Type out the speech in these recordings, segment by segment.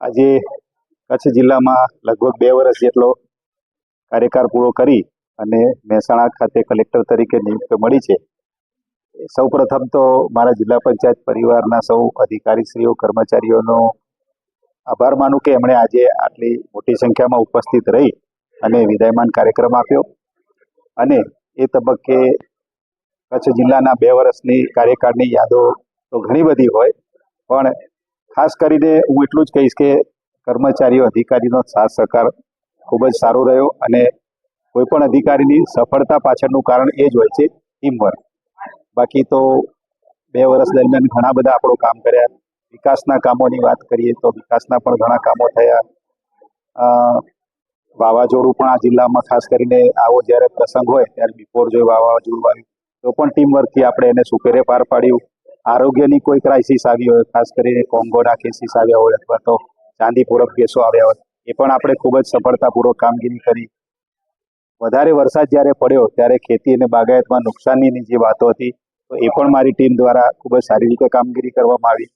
આજે કચ્છ જિલ્લામાં લગભગ બે વર્ષ જેટલો કાર્યકાળ પૂરો કરી અને મહેસાણા ખાતે કલેક્ટર તરીકે નિયુક્ત મળી છે. સૌ પ્રથમ તો મારા જિલ્લા પંચાયત પરિવારના સૌ અધિકારીશ્રીઓ, કર્મચારીઓનો આભાર માનું કે એમણે આજે આટલી મોટી સંખ્યામાં ઉપસ્થિત રહી અને વિદાયમાન કાર્યક્રમ આપ્યો. અને એ તબક્કે કચ્છ જિલ્લાના બે વર્ષની કાર્યકાળની યાદો તો ઘણી બધી હોય. પણ ખાસ કરીને હું એટલું જ કહીશ કે કર્મચારીઓ, અધિકારીનો સાથ સહકાર ખૂબ જ સારો રહ્યો અને કોઈ પણ અધિકારીની સફળતા પાછળનું કારણ એ જ હોય છે ટીમવર્ક. બાકી તો બે વર્ષ દરમિયાન ઘણા બધા આપણો કામ કર્યા. વિકાસના કામોની વાત કરીએ તો વિકાસના પણ ઘણા કામો થયા. વાવાઝોડું પણ આ જિલ્લામાં ખાસ કરીને આવો જ્યારે પ્રસંગ હોય ત્યારે બિફોર જો વાવાઝોડું આવ્યું. તો પણ ટીમ વર્કથી આપણે એને સુપેરે પાર પાડ્યું. આરોગ્યની કોઈ ક્રાઇસિસ આવી હોય, ખાસ કરીને કોંગોના કેસીસ આવ્યા હોય અથવા તો ચાંદીપૂરક કેસો આવ્યા હોય, એ પણ આપણે ખૂબ જ સફળતાપૂર્વક કામગીરી કરી. વધારે વરસાદ જ્યારે પડ્યો ત્યારે ખેતી અને બાગાયતમાં નુકસાનની જે વાતો હતી, તો એ પણ મારી ટીમ દ્વારા ખૂબ જ સારી રીતે કામગીરી કરવામાં આવી.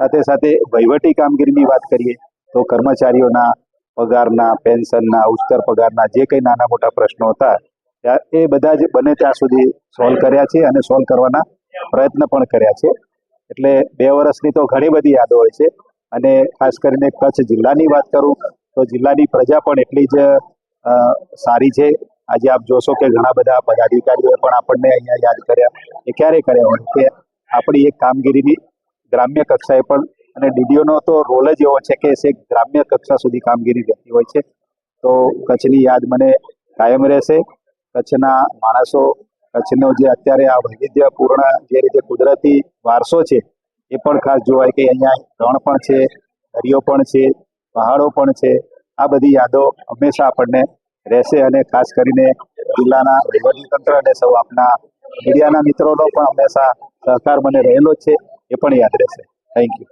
સાથે સાથે વહીવટી કામગીરીની વાત કરીએ, તો કર્મચારીઓના પગારના, પેન્શનના, ઉચ્ચતર પગારના જે કંઈ નાના મોટા પ્રશ્નો હતા એ બધા જ બને ત્યાં સુધી સોલ્વ કર્યા છે અને સોલ્વ કરવાના પ્રયત્ન પણ કર્યા છે. એટલે બે વર્ષની તો ઘણી બધી યાદો હોય છે. અને ખાસ કરીને કચ્છ જિલ્લાની વાત કરું, તો જિલ્લાની પ્રજા પણ એટલી જ સારી છે. આજે આપ જોશો કે ઘણા બધા પદાધિકારીઓએ પણ આપણને અહીંયા યાદ કર્યા. એ ક્યારે કર્યા હોય કે આપણી એક કામગીરીની ગ્રામ્ય કક્ષાએ પણ, અને ડીડીઓનો તો રોલ જ એવો છે કે એ ગ્રામ્ય કક્ષા સુધી કામગીરી રહેતી હોય છે. તો કચ્છની યાદ મને કાયમ રહેશે. કચ્છના માણસો, કચ્છનો જે અત્યારે આ વૈવિધ્યપૂર્ણ જે રીતે કુદરતી વારસો છે, એ પણ ખાસ જોવાય કે અહીંયા રણ પણ છે, દરિયો પણ છે, પહાડો પણ છે. આ બધી યાદો હંમેશા આપણને રહેશે અને ખાસ કરીને જિલ્લાના વહીવટીતંત્ર અને સૌ આપના મીડિયાના મિત્રોનો પણ હંમેશા સહકાર મને રહેલો છે, એ પણ યાદ રહેશે. Thank you